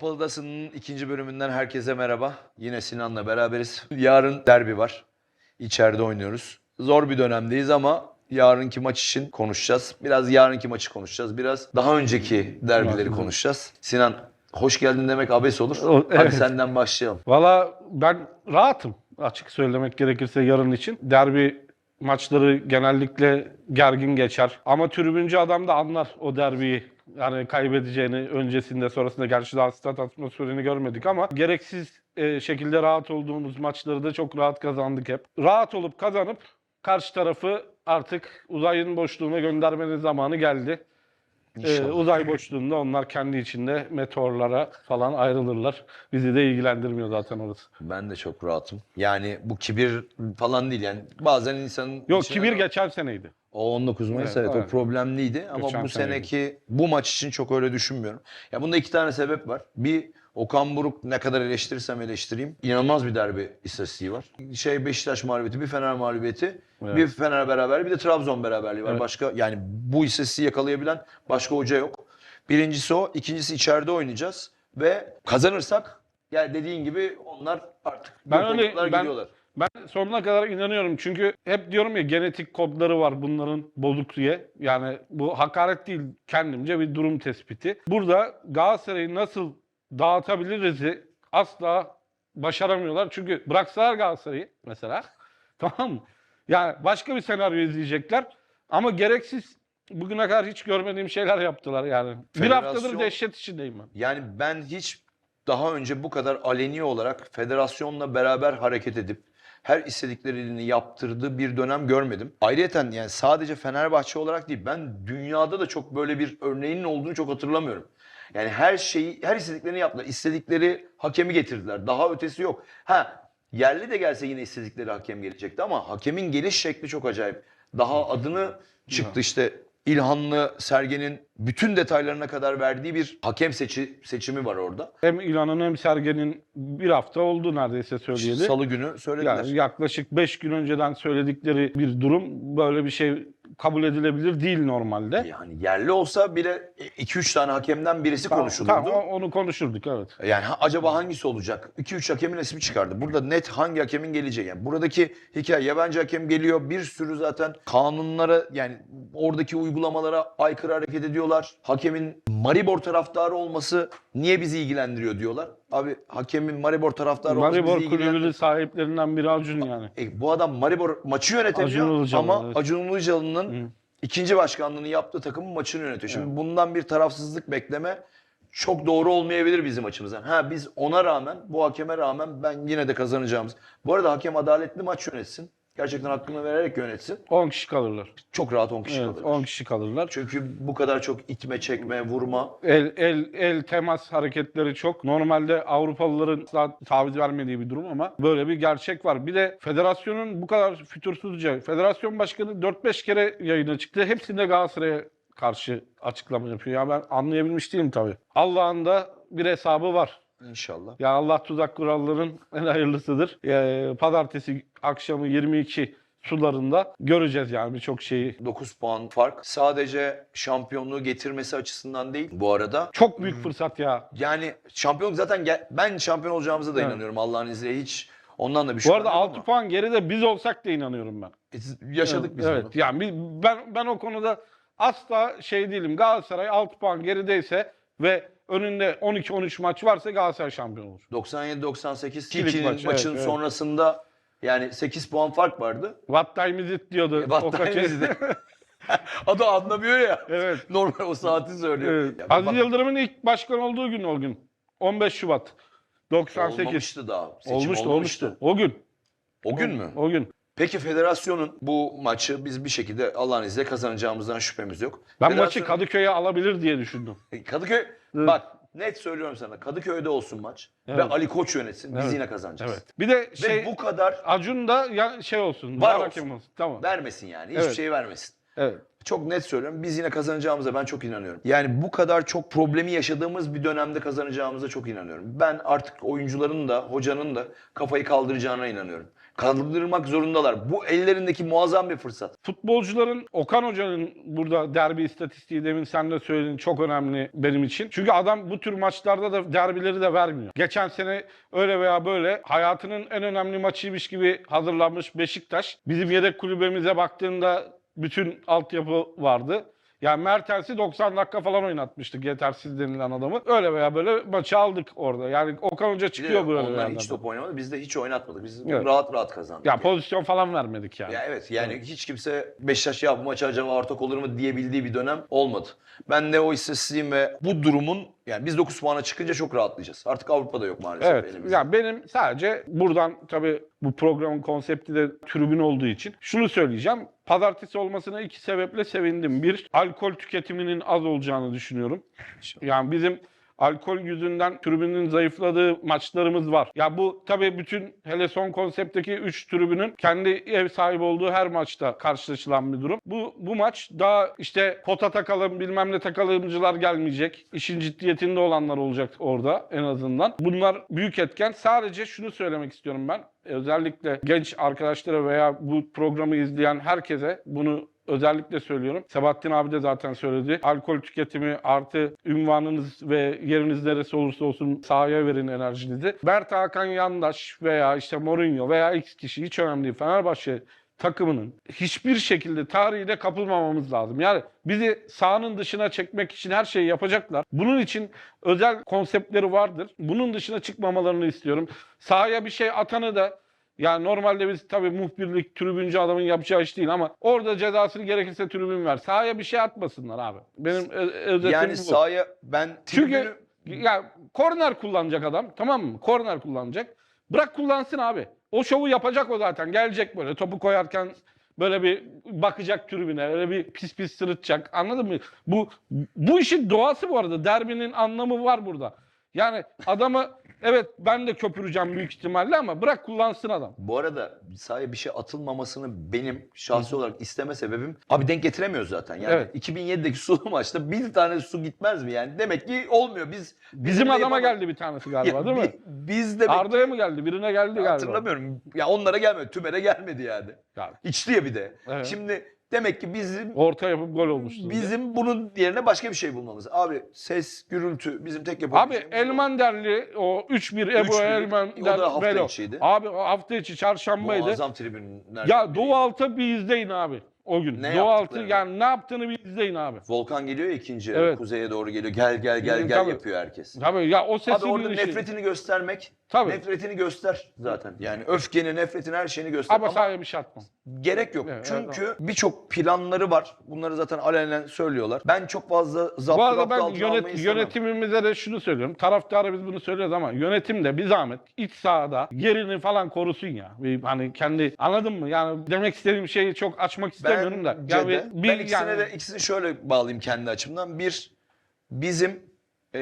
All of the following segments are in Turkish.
Kapalıdası'nın ikinci bölümünden herkese merhaba. Yine Sinan'la beraberiz. Yarın derbi var. İçeride oynuyoruz. Zor bir dönemdeyiz ama yarınki maç için konuşacağız. Biraz yarınki maçı konuşacağız. Biraz daha önceki derbileri konuşacağız. Sinan hoş geldin demek abes olur. O- Hadi evet. senden başlayalım. Valla ben rahatım açık söylemek gerekirse yarın için. Derbi maçları genellikle gergin geçer. Ama tribüncü adam da anlar o derbiyi. Yani kaybedeceğini öncesinde sonrasında gerçi daha stat atmosferini görmedik ama gereksiz e, şekilde rahat olduğumuz maçları da çok rahat kazandık hep. Rahat olup kazanıp karşı tarafı artık uzayın boşluğuna göndermenin zamanı geldi. Ee, uzay boşluğunda onlar kendi içinde meteorlara falan ayrılırlar. Bizi de ilgilendirmiyor zaten orası. Ben de çok rahatım. Yani bu kibir falan değil yani. Bazen insanın... Yok içine- kibir geçen seneydi. O 19 Mayıs evet, Evet, o problemliydi ama Geçen bu seneydi. seneki bu maç için çok öyle düşünmüyorum. Ya bunda iki tane sebep var. Bir Okan Buruk ne kadar eleştirirsem eleştireyim inanılmaz bir derbi istatistiği var. Şey Beşiktaş mağlubiyeti, bir Fener mağlubiyeti, Evet. bir Fener beraber, bir de Trabzon beraberliği var. Evet. Başka yani bu istatistiği yakalayabilen başka hoca yok. Birincisi o, ikincisi içeride oynayacağız ve kazanırsak yani dediğin gibi onlar artık Ben öyle- ben- gidiyorlar. Ben sonuna kadar inanıyorum çünkü hep diyorum ya genetik kodları var bunların bozuk diye. Yani bu hakaret değil kendimce bir durum tespiti. Burada Galatasaray'ı nasıl dağıtabiliriz'i asla başaramıyorlar. Çünkü bıraksalar Galatasaray'ı mesela tamam mı? Yani başka bir senaryo izleyecekler ama gereksiz bugüne kadar hiç görmediğim şeyler yaptılar yani. Bir haftadır Federasyon- dehşet içindeyim ben. Yani ben hiç daha önce bu kadar aleni olarak federasyonla beraber hareket edip her istediklerini yaptırdığı bir dönem görmedim. Ayrıca yani sadece Fenerbahçe olarak değil ben dünyada da çok böyle bir örneğinin olduğunu çok hatırlamıyorum. Yani her şeyi, her istediklerini yaptılar. İstedikleri hakemi getirdiler. Daha ötesi yok. Ha yerli de gelse yine istedikleri hakem gelecekti ama hakemin geliş şekli çok acayip. Daha adını çıktı işte İlhanlı Sergen'in bütün detaylarına kadar verdiği bir hakem seçi, seçimi var orada. Hem İlhan'ın hem Sergen'in bir hafta oldu neredeyse söyleyeli. Salı günü söylediler. Yani yaklaşık 5 gün önceden söyledikleri bir durum böyle bir şey kabul edilebilir değil normalde. Yani yerli olsa bile 2-3 tane hakemden birisi konuşulurdu. Tamam, o- onu konuşurduk evet. Yani ha- acaba hangisi olacak? 2-3 hakemin ismi çıkardı. Burada net hangi hakemin geleceği. Yani buradaki hikaye yabancı hakem geliyor. Bir sürü zaten kanunlara yani oradaki uygulamalara aykırı hareket ediyorlar. Hakemin Maribor taraftarı olması niye bizi ilgilendiriyor diyorlar. Abi hakemin Maribor taraftarı olması Maribor bizi kulübünün sahiplerinden biri Acun yani. E, bu adam Maribor maçı yönetemiyor Acun Ilıcalı, ama evet. Acun Ilıcalı'nın Hı. ikinci başkanlığını yaptığı takımın maçını yönetiyor. Şimdi bundan bir tarafsızlık bekleme çok doğru olmayabilir bizim açımızdan. Ha biz ona rağmen, bu hakeme rağmen ben yine de kazanacağımız. Bu arada hakem adaletli maç yönetsin. Gerçekten hakkını vererek yönetsin. 10 kişi kalırlar. Çok rahat 10 kişi Evet, kalır. 10 kişi kalırlar. Çünkü bu kadar çok itme, çekme, vurma. El, el, el temas hareketleri çok. Normalde Avrupalıların daha taviz vermediği bir durum ama böyle bir gerçek var. Bir de federasyonun bu kadar fütursuzca, federasyon başkanı 4-5 kere yayına çıktı. Hepsinde Galatasaray'a karşı açıklama yapıyor. Ya ben anlayabilmiş değilim tabii. Allah'ın da bir hesabı var. İnşallah. Ya Allah tuzak kuralların en hayırlısıdır. Ee, pazartesi akşamı 22 sularında göreceğiz yani birçok şeyi. 9 puan fark. Sadece şampiyonluğu getirmesi açısından değil bu arada. Çok büyük fırsat ya. Yani şampiyonluk zaten gel- ben şampiyon olacağımıza da Evet. inanıyorum Allah'ın izniyle hiç ondan da bir Bu şüphem arada yok 6 ama puan geride biz olsak da inanıyorum ben. yaşadık biz evet, bunu. yani ben ben o konuda asla şey değilim. Galatasaray 6 puan gerideyse ve önünde 12-13 maç varsa Galatasaray şampiyon olur. 97-98 Kilit Kiki'nin maç, maçın evet, evet. sonrasında yani 8 puan fark vardı. What time is it diyordu. What o time is it? Adı anlamıyor ya. evet. Normal o saati söylüyor. evet. Ya Aziz bak- Yıldırım'ın ilk başkan olduğu gün o gün. 15 Şubat 98. Olmamıştı daha. Seçim olmuştu, olmamıştı. olmuştu. O gün. O gün mü? O gün. Peki federasyonun bu maçı biz bir şekilde Allah'ın izniyle kazanacağımızdan şüphemiz yok. Ben maçı Federasyonun- Kadıköy'e alabilir diye düşündüm. Kadıköy Evet. bak net söylüyorum sana Kadıköy'de olsun maç ve Evet. Ali Koç yönetsin biz Evet. yine kazanacağız. Evet. Bir de Ve şey bu kadar Acun da ya şey olsun. Var olsun. olsun. Tamam. vermesin yani hiçbir Evet. şey vermesin. Evet. çok net söylüyorum. Biz yine kazanacağımıza ben çok inanıyorum. Yani bu kadar çok problemi yaşadığımız bir dönemde kazanacağımıza çok inanıyorum. Ben artık oyuncuların da hocanın da kafayı kaldıracağına inanıyorum. Kaldırmak zorundalar. Bu ellerindeki muazzam bir fırsat. Futbolcuların Okan Hoca'nın burada derbi istatistiği demin sen de söyledin çok önemli benim için. Çünkü adam bu tür maçlarda da derbileri de vermiyor. Geçen sene öyle veya böyle hayatının en önemli maçıymış gibi hazırlanmış Beşiktaş. Bizim yedek kulübemize baktığında bütün altyapı vardı. Yani Mertens'i 90 dakika falan oynatmıştık yetersiz denilen adamı. Öyle veya böyle maçı aldık orada. Yani Okan Hoca çıkıyor böyle onlar hiç top oynamadı. Biz de hiç oynatmadık. Biz Evet. rahat rahat kazandık. Ya pozisyon falan vermedik yani. Ya evet yani hiç kimse Beşiktaş ya bu maçı acaba ortak olur mu diyebildiği bir dönem olmadı. Ben de o istatistiğin ve bu durumun yani biz 9 puana çıkınca çok rahatlayacağız. Artık Avrupa'da yok maalesef Evet. elimizde. Ya benim sadece buradan tabii bu programın konsepti de tribün olduğu için şunu söyleyeceğim. Pazartesi olmasına iki sebeple sevindim. Bir, alkol tüketiminin az olacağını düşünüyorum. Yani bizim alkol yüzünden tribünün zayıfladığı maçlarımız var. Ya bu tabii bütün hele son konseptteki 3 tribünün kendi ev sahibi olduğu her maçta karşılaşılan bir durum. Bu bu maç daha işte pota takalım bilmem ne takalımcılar gelmeyecek. İşin ciddiyetinde olanlar olacak orada en azından. Bunlar büyük etken. Sadece şunu söylemek istiyorum ben. Özellikle genç arkadaşlara veya bu programı izleyen herkese bunu özellikle söylüyorum. Sebahattin abi de zaten söyledi. Alkol tüketimi artı ünvanınız ve yeriniz neresi olursa olsun sahaya verin enerjinizi. Mert Hakan Yandaş veya işte Mourinho veya X kişi hiç önemli değil. Fenerbahçe takımının hiçbir şekilde tarihine kapılmamamız lazım. Yani bizi sahanın dışına çekmek için her şeyi yapacaklar. Bunun için özel konseptleri vardır. Bunun dışına çıkmamalarını istiyorum. Sahaya bir şey atanı da yani normalde biz tabii muhbirlik, tribüncü adamın yapacağı iş değil ama orada cezasını gerekirse tribün ver. Sahaya bir şey atmasınlar abi. Benim özetim yani bu. sahaya ben Çünkü ya korner kullanacak adam tamam mı? Korner kullanacak. Bırak kullansın abi. O şovu yapacak o zaten. Gelecek böyle topu koyarken böyle bir bakacak tribüne. Öyle bir pis pis sırıtacak. Anladın mı? Bu bu işin doğası bu arada. Derbinin anlamı var burada. Yani adamı evet ben de köpüreceğim büyük ihtimalle ama bırak kullansın adam. Bu arada sahaya bir şey atılmamasını benim şahsi olarak isteme sebebim abi denk getiremiyoruz zaten. Yani Evet. 2007'deki sulu maçta bir tane su gitmez mi yani? Demek ki olmuyor. Biz Bizim de adama yapamadık. geldi bir tanesi galiba Ya değil mi? bi- Biz de Arda'ya mı geldi? Birine geldi galiba. hatırlamıyorum. Ya onlara gelmedi. Tümer'e gelmedi yani. Ya, İçti ya bir de. Evet. Şimdi demek ki bizim orta yapıp gol olmuştu. bizim bunun yerine başka bir şey bulmamız. Abi ses, gürültü bizim tek Abi yapabileceğimiz. Elmanderli o 3-1 Ebu 3-1, Elmander o da hafta Velo. içiydi. Abi hafta içi çarşambaydı. Muazzam tribünler. Ya Doğu Altı bir izleyin abi o gün. Ne Doğu Altı yani ne yaptığını bir izleyin abi. Volkan geliyor ya ikinci Evet. kuzeye doğru geliyor. Gel gel gel Tabii. gel yapıyor herkes. Tabii ya o sesi Abi orada şey- nefretini göstermek, Tabii. nefretini göster zaten. Yani öfkeni, nefretini, her şeyini göster. Ama Ama, sahaya bir şey atmam. gerek yok. Evet, Çünkü birçok planları var. Bunları zaten alenen söylüyorlar. Ben çok fazla Bu zaptı arada raptı ben yönet, yönetimimize de şunu söylüyorum. Taraftara biz bunu söylüyoruz ama yönetim de bir zahmet iç sahada yerini falan korusun ya. Bir, hani kendi anladın mı? Yani demek istediğim şeyi çok açmak istemiyorum da. Bence Ya de. bir, ben ikisine yani- de ikisini şöyle bağlayayım kendi açımdan. Bir, bizim e,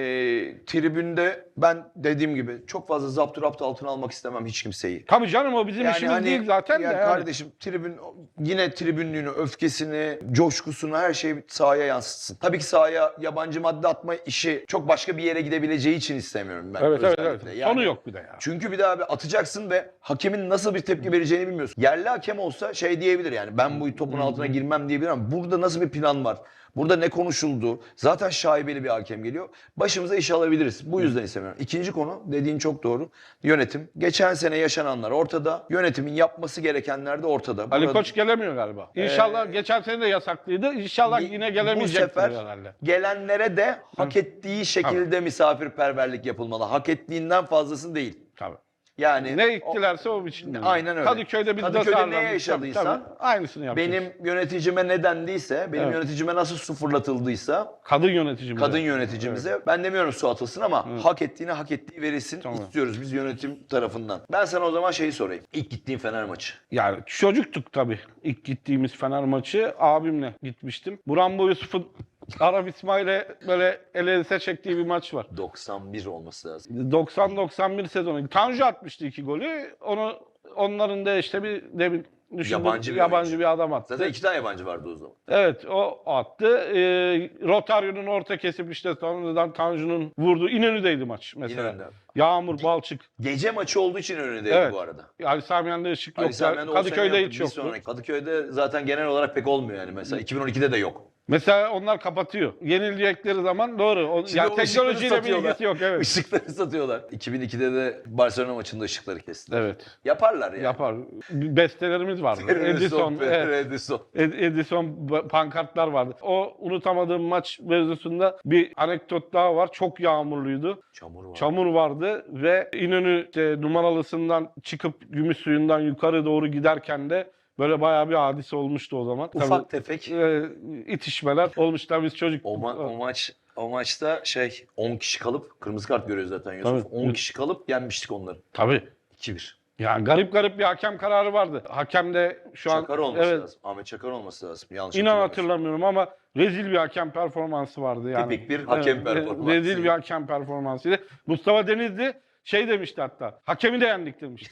tribünde ben dediğim gibi çok fazla zaptı raptı altına almak istemem hiç kimseyi. Tabii canım o bizim işimiz hani- değil zaten yani de. Yani. kardeşim tribün yine tribünlüğünü, öfkesini, coşkusunu her şeyi sahaya yansıtsın. Tabii ki sahaya yabancı madde atma işi çok başka bir yere gidebileceği için istemiyorum ben. Evet evet evet. özellikle. Yani- Sonu yok bir de ya. Çünkü bir daha abi atacaksın ve hakemin nasıl bir tepki vereceğini bilmiyorsun. Yerli hakem olsa şey diyebilir yani ben bu topun altına girmem diyebilir ama burada nasıl bir plan var? Burada ne konuşuldu? Zaten şaibeli bir hakem geliyor. Başımıza iş alabiliriz. Bu yüzden istemiyorum. İkinci konu dediğin çok doğru. Yönetim. Geçen sene yaşananlar ortada. Yönetimin yapması gerekenler de ortada. Ali Burada- Koç gelemiyor galiba. İnşallah Ee, geçen sene de yasaklıydı. İnşallah Bu- yine bu gelemeyecektir sefer herhalde. gelenlere de hak ettiği şekilde misafirperverlik yapılmalı. Hak ettiğinden fazlasını değil. Tabii. Yani Ne o- iktilerse o biçimde. Aynen öyle. Kadıköy'de biz Kadıköy'de de ne yaşadıysan, Tabii, aynısını yapacağız. benim yöneticime ne dendiyse, benim Evet. yöneticime nasıl su fırlatıldıysa, kadın yöneticimiz. kadın yöneticimize ben demiyorum su atılsın ama hak ettiğine hak ettiği verilsin Tamam. istiyoruz biz yönetim tarafından. Ben sana o zaman şeyi sorayım. İlk gittiğin Fener maçı. Yani çocuktuk tabii. İlk gittiğimiz Fener maçı abimle gitmiştim. Buran Yusuf'un Arap İsmail'e böyle ele elise çektiği bir maç var. 91 olması lazım. 90-91 sezonu. Tanju atmıştı iki golü. Onu onların da işte bir ne bir Düşündüm, Yabancı bir yabancı oyuncu. bir adam attı. Zaten iki tane yabancı vardı o zaman. Evet o attı. Ee, Rotario'nun orta kesip işte sonradan Tanju'nun vurduğu İnönü'deydi maç mesela. İnönü'nde. Yağmur, Balçık. Gece maçı olduğu için önündeydi Evet. bu arada. Ali Sami Yen'de ışık yok. Kadıköy'de hiç sonraki. Kadıköy'de zaten genel olarak pek olmuyor yani. Mesela 2012'de de yok. Mesela onlar kapatıyor. Yenilecekleri zaman doğru. O, Şimdi yani o teknolojiyle bir ilgisi yok evet. Işıkları satıyorlar. 2002'de de Barcelona maçında ışıkları kestiler. Evet. Yaparlar yani. Yapar. Bestelerimiz vardı. Edison, Edison, evet. Edison. Pankartlar vardı. O unutamadığım maç mevzusunda bir anekdot daha var. Çok yağmurluydu. Çamur var. Çamur vardı ve İnönü işte, numaralısından çıkıp gümüş suyundan yukarı doğru giderken de böyle bayağı bir hadise olmuştu o zaman. Ufak tefek. Tabii, e, itişmeler olmuştu. Biz çocuk O, ma- o maç o maçta şey 10 kişi kalıp kırmızı kart görüyor zaten Yusuf. Tabii. 10 kişi kalıp yenmiştik onları. Tabii. 2-1. Yani garip garip bir hakem kararı vardı. Hakem de şu an Çakar olması evet, lazım. Ahmet Çakar olması lazım. Yanlış İnan hatırlamıyorum ama rezil bir hakem performansı vardı yani. Tipik bir hakem performansı. Rezil bir hakem performansıydı. Mustafa Denizli şey demişti hatta. Hakemi de yendik demişti.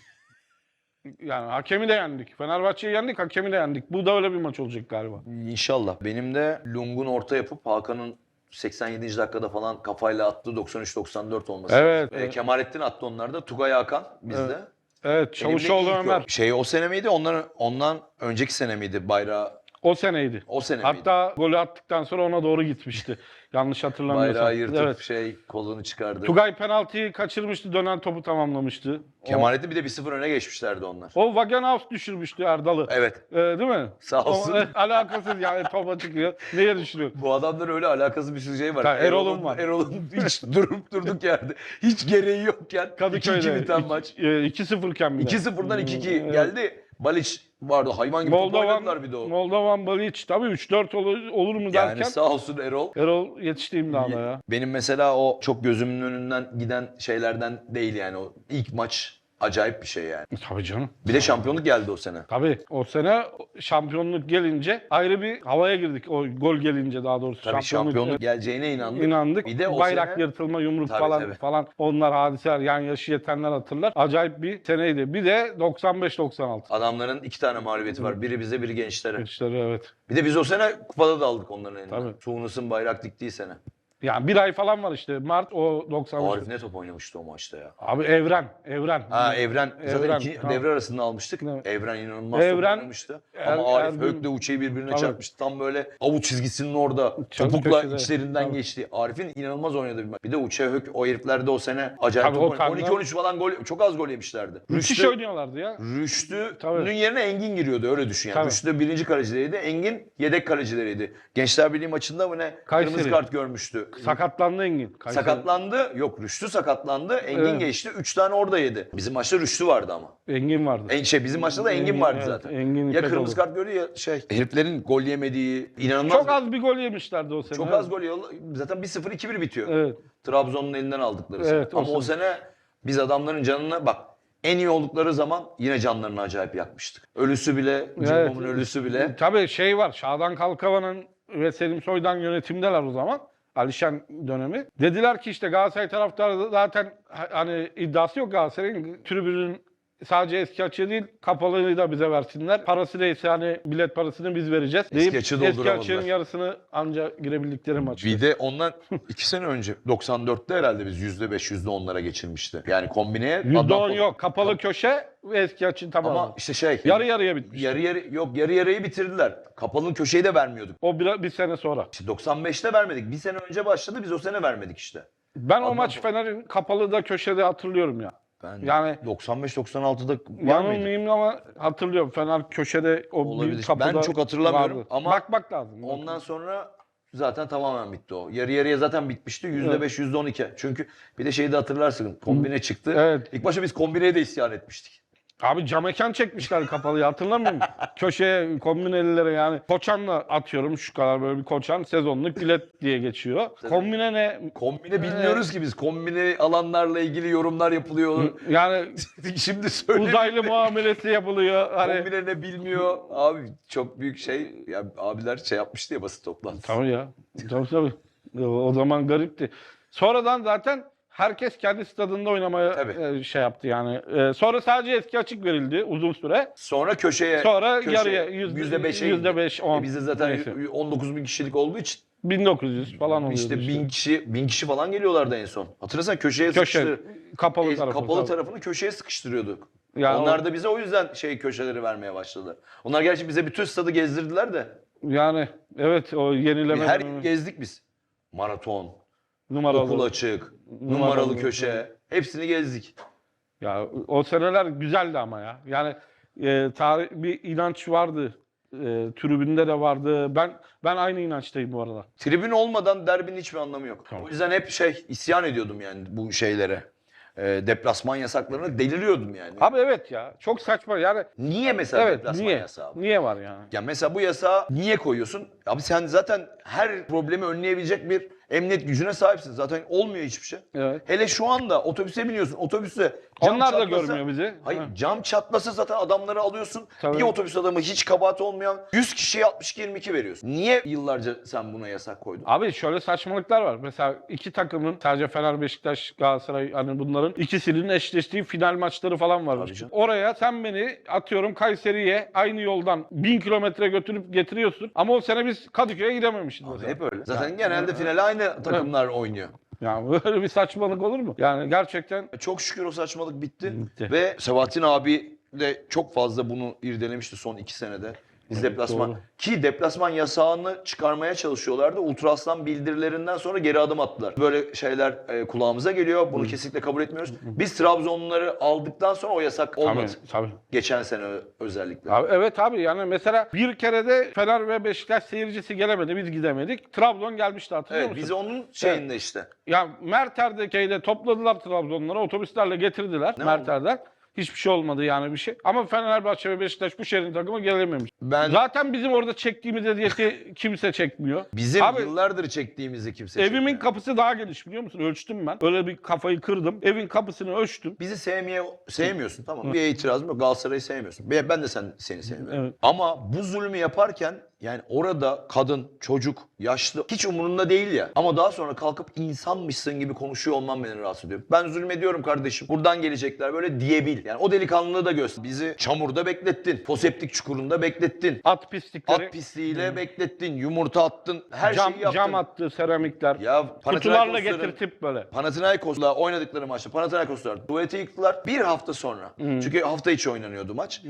Yani hakemi de yendik. Fenerbahçe'yi yendik, hakemi de yendik. Bu da öyle bir maç olacak galiba. İnşallah. Benim de Lung'un orta yapıp Hakan'ın 87. dakikada falan kafayla attığı 93-94 olması. Evet. Ee, Kemalettin attı onlar da. Tugay Hakan bizde. Evet. Evet, Çavuşoğlu Ömer. Şey o sene miydi? Ondan, ondan önceki sene miydi bayrağı? O seneydi. O sene miydi? Hatta golü attıktan sonra ona doğru gitmişti. Yanlış hatırlamıyorsam. Bayrağı yırtıp Evet. şey kolunu çıkardı. Tugay penaltıyı kaçırmıştı, dönen topu tamamlamıştı. Kemalettin bir de 1-0 öne geçmişlerdi onlar. O Wagenhaus düşürmüştü Erdal'ı. Evet. Ee, değil mi? Sağ olsun. O, e, alakasız yani topa çıkıyor. Neye düşürüyor? Bu adamların öyle alakasız bir şey var. Ta- Erol'un var. Erol'un hiç durup durduk yerde. Hiç gereği yokken 2-2 Kadıköy'de. biten İki- maç. e, 2-0 iken bir de. 2-0'dan 2-2 Evet. geldi. Balic vardı. Hayvan gibi Moldovan, oynadılar bir de o. Moldovan Balic tabii 3-4 olur, olur mu derken Yani sağ olsun Erol. Erol yetişti imdada ya. Benim mesela o çok gözümün önünden giden şeylerden değil yani o ilk maç acayip bir şey yani. Tabii canım. Bir de şampiyonluk geldi o sene. Tabii o sene şampiyonluk gelince ayrı bir havaya girdik. O gol gelince daha doğrusu. Tabii şampiyonluk geleceğine inandık. inandık. Bir de o Bayrak sene- yırtılma, yumruk Tabii, falan tabii. falan onlar hadiseler yani yaşı yetenler hatırlar. Acayip bir seneydi. Bir de 95-96. Adamların iki tane mağlubiyeti var. Biri bize, biri gençlere. İşleri evet. Bir de biz o sene kupada da aldık onların elinden. Tabii. Tuğnus'un bayrak diktiği sene. Yani bir ay falan var işte. Mart o 95. Arif ne top oynamıştı o maçta ya. Abi Evren, Evren. Ha Evren. Zaten Evren, iki tamam. devre arasında almıştık. Evet. Evren inanılmaz top Evren, oynamıştı. Er- Ama Arif Ergün- Hök'le Uçe'yi birbirine Tabii. çarpmıştı. Tam böyle avuç çizgisinin orada. Çok Topukla köşede. içlerinden Tabii. geçti. Arif'in inanılmaz oynadığı bir maç. Bir de Uçe Hök o herifler de o sene acayip Tabii top o oynadı. karnlar- 12-13 falan gol, çok az gol yemişlerdi. Müthiş Rüştü, oynuyorlardı ya. Rüştü'nün yerine Engin giriyordu öyle düşün yani. Tabii. Rüştü birinci kalecileriydi. Engin yedek kalecileriydi. Gençler Birliği maçında mı ne? Kayseri. Kırmızı kart görmüştü. Sakatlandı Engin. Kayseri. Sakatlandı. Yok Rüştü sakatlandı. Engin Evet. geçti. 3 tane orada yedi. Bizim maçta Rüştü vardı ama. Engin vardı. En şey bizim maçta da Engin vardı evet, zaten. Engin ya kırmızı kart görüyor ya şey. Heriflerin gol yemediği inanılmaz. Çok az bir gol yemişlerdi o sene. çok az gol yiyor. Zaten 1-0 2-1 bitiyor. Evet. Trabzon'un elinden aldıkları Evet, sene. o Ama o sene. sene biz adamların canına bak en iyi oldukları zaman yine canlarını acayip yakmıştık. Ölüsü bile, Cimbom'un ölüsü bile. Tabii şey var. Şadan Kalkavan'ın ve Selim Soydan yönetimdeler o zaman. Alişan dönemi. Dediler ki işte Galatasaray taraftarı zaten ha- hani iddiası yok Galatasaray'ın. Tribünün sadece eski açığı değil kapalıyı da bize versinler. Parası neyse hani bilet parasını biz vereceğiz. Deyip açığı eski açığın yarısını anca girebildikleri maç. Bir de ondan iki sene önce 94'te herhalde biz %5 %10'lara geçirmişti. Yani kombineye %10 adam- yok. Kapalı köşe ve eski açın tamamı. Ama işte şey Yarı yarıya bitmiş. yarı yarı yok yarı yarıyı bitirdiler. Kapalı köşeyi de vermiyorduk. O bir, bir sene sonra. İşte 95'te vermedik. Bir sene önce başladı biz o sene vermedik işte. Ben o Adam- maç Fener'in kapalı da köşede hatırlıyorum ya. Ben Yani 95-96'da var mıydı? yanılmayayım ama hatırlıyorum. Fener köşede o Olabilir. bir kapıda Ben çok hatırlamıyorum vardı. ama Bakmak lazım. Ondan sonra zaten tamamen bitti o. Yarı yarıya zaten bitmişti. %5 %12. Çünkü bir de şeyi de hatırlarsın. Kombine çıktı. Evet. İlk başta biz kombineye de isyan etmiştik. Abi cam mekan çekmişler kapalıyı hatırlamıyor musun? Köşeye kombinelilere yani. Koçanla atıyorum şu kadar böyle bir koçan sezonluk bilet diye geçiyor. Kombine ne? Kombine bilmiyoruz ki biz. Kombine alanlarla ilgili yorumlar yapılıyor. Yani Şimdi söyle. uzaylı muamelesi yapılıyor. Hani Kombine ne bilmiyor. Abi çok büyük şey. Ya abiler şey yapmıştı ya basın toplantısı. Tabii ya. Tabii tabii. O zaman garipti. Sonradan zaten herkes kendi stadında oynamaya Tabii. e, şey yaptı yani. E, sonra sadece eski açık verildi uzun süre. Sonra köşeye Sonra köşeye, yarıya yüzde, yüzde beşe yüzde beş, on. E bizde zaten Neyse. 19 bin kişilik olduğu için 1900 falan oluyordu işte işte. bin kişi bin kişi falan geliyorlardı en son. Hatırlasana köşeye Köşe, sıkıştır. kapalı e, tarafı. kapalı tabii. tarafını köşeye sıkıştırıyorduk. Yani Onlar o- da bize o yüzden şey köşeleri vermeye başladı. Onlar gerçi bize bütün stadı gezdirdiler de. Yani evet o yenileme Her gezdik biz. Maraton, numaralı. okul açık, numaralı, Numaralı. köşe. Hepsini gezdik. Ya o seneler güzeldi ama ya. Yani e, tarih bir inanç vardı. E, tribünde de vardı. Ben ben aynı inançtayım bu arada. Tribün olmadan derbinin hiçbir anlamı yok. Tamam. O yüzden hep şey isyan ediyordum yani bu şeylere. E, deplasman yasaklarına deliriyordum yani. Abi evet ya. Çok saçma. Yani Niye mesela evet deplasman niye? yasağı? Niye var yani? Ya mesela bu yasağı niye koyuyorsun? Abi sen zaten her problemi önleyebilecek bir emniyet gücüne sahipsin. Zaten olmuyor hiçbir şey. Evet. Hele şu anda otobüse biniyorsun. Otobüste cam Onlar da çatlasa- görmüyor bizi. Hayır Ha. cam çatlasa zaten adamları alıyorsun. Tabii. Bir otobüs adamı hiç kabahati olmayan 100 kişiye 62-22 veriyorsun. Niye yıllarca sen buna yasak koydun? Abi şöyle saçmalıklar var. Mesela iki takımın sadece Fener, Beşiktaş, Galatasaray hani bunların ikisinin eşleştiği final maçları falan var. Tabii canım. Oraya sen beni atıyorum Kayseri'ye aynı yoldan bin kilometre götürüp getiriyorsun. Ama o sene biz Kadıköy'e gidememişiz. Abi mesela. hep öyle. Zaten genelde finale aynı takımlar oynuyor. Yani böyle bir saçmalık olur mu? Yani gerçekten Çok şükür o saçmalık bitti. Bitti. Ve Sebahattin abi de çok fazla bunu irdelemişti son iki senede. Biz Evet, deplasman doğru. ki deplasman yasağını çıkarmaya çalışıyorlardı. Ultraslan bildirilerinden sonra geri adım attılar. Böyle şeyler e, kulağımıza geliyor. Bunu kesinlikle kabul etmiyoruz. Biz Trabzonluları aldıktan sonra o yasak olmadı. Tabii, tabii. Geçen sene özellikle. Abi, evet abi yani mesela bir kere de Fener ve Beşiktaş seyircisi gelemedi. Biz gidemedik. Trabzon gelmişti hatırlıyor evet musun? biz onun şeyinde işte. Ya Merter'de topladılar Trabzonları, otobüslerle getirdiler Ne Merter'den. Hiçbir şey olmadı yani bir şey. Ama Fenerbahçe ve Beşiktaş bu şehrin takımı gelememiş. Ben Zaten bizim orada çektiğimiz eziyeti kimse çekmiyor. bizim Abi, yıllardır çektiğimizi kimse Evimin çekmiyor. kapısı daha geniş biliyor musun? Ölçtüm ben. Öyle bir kafayı kırdım. Evin kapısını ölçtüm. Bizi sevmeye sevmiyorsun tamam. Bir itirazım yok. Galatasaray'ı sevmiyorsun. Ben de sen seni sevmiyorum. Evet. Ama bu zulmü yaparken yani orada kadın, çocuk, yaşlı hiç umurunda değil ya. Ama daha sonra kalkıp insanmışsın gibi konuşuyor olman beni rahatsız ediyor. Ben zulmediyorum kardeşim. Buradan gelecekler böyle diyebil. Yani o delikanlılığı da göster. Bizi çamurda beklettin. Foseptik çukurunda beklettin. At pislikleri, At pisliğiyle beklettin. Yumurta attın. Her cam, şeyi yaptın. cam attı, seramikler. Ya Kutularla getirtip böyle. Panathinaikos'la oynadıkları maçta Panathinaikoslar tuvalete yıktılar. Bir hafta sonra. Çünkü hafta içi oynanıyordu maç.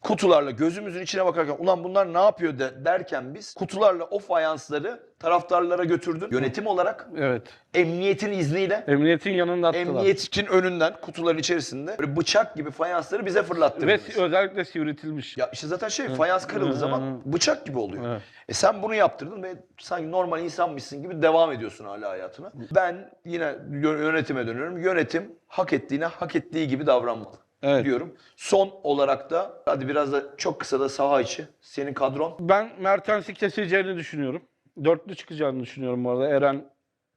Kutularla gözümüzün içine bakarken ulan bunlar ne yapıyor de- derken biz kutularla o fayansları taraftarlara götürdün. Yönetim olarak Evet. emniyetin izniyle Emniyetin yanında attılar. emniyetin önünden kutuların içerisinde böyle bıçak gibi fayansları bize Ve fırlattırdınız. si- özellikle sivritilmiş. Ya işte zaten şey fayans kırıldığı Hı. zaman bıçak gibi oluyor. Evet. E sen bunu yaptırdın ve sanki normal insanmışsın gibi devam ediyorsun hala hayatına. Ben yine yö- yönetime dönüyorum. Yönetim hak ettiğine hak ettiği gibi davranmalı Evet. diyorum. Son olarak da hadi biraz da çok kısa da saha içi. Senin kadron. Ben Mertens'i keseceğini düşünüyorum. Dörtlü çıkacağını düşünüyorum bu arada. Eren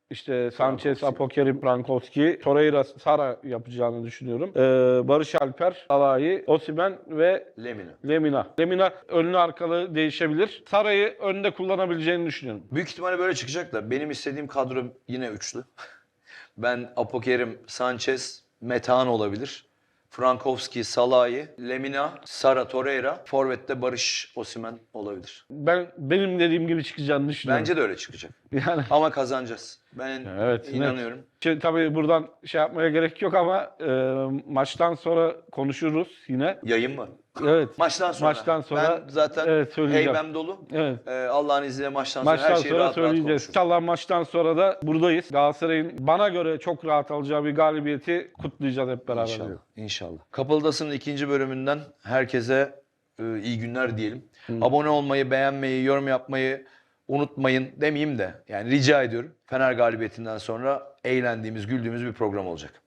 işte Sanchez, Frankowski. Apokerim, Frankowski, Torreira, Sara yapacağını düşünüyorum. Ee, Barış Alper, Salahi, Osimen ve Lemina. Lemina. Lemina önlü arkalı değişebilir. Sara'yı önde kullanabileceğini düşünüyorum. Büyük ihtimalle böyle çıkacak da benim istediğim kadro yine üçlü. Ben Apokerim, Sanchez, Metehan olabilir. Frankowski, Salahi, Lemina, Sara Torreira, Forvet'te Barış Osimen olabilir. Ben benim dediğim gibi çıkacağını düşünüyorum. Bence de öyle çıkacak. yani Ama kazanacağız. Ben Evet, inanıyorum. Şey, tabii buradan şey yapmaya gerek yok ama e, maçtan sonra konuşuruz yine. Yayın mı? Evet. Maçtan sonra. Maçtan sonra, Ben zaten evet, heybem dolu. Evet. Ee, Allah'ın izniyle maçtan sonra Maçtan her şeyi sonra rahat rahat söyleyeceğiz. konuşuruz. İnşallah maçtan sonra da buradayız. Galatasaray'ın bana göre çok rahat alacağı bir galibiyeti kutlayacağız hep beraber. İnşallah. İnşallah. Kapalıdası'nın ikinci bölümünden herkese e, iyi günler diyelim. Abone olmayı, beğenmeyi, yorum yapmayı unutmayın demeyeyim de yani rica ediyorum. Fener galibiyetinden sonra eğlendiğimiz, güldüğümüz bir program olacak.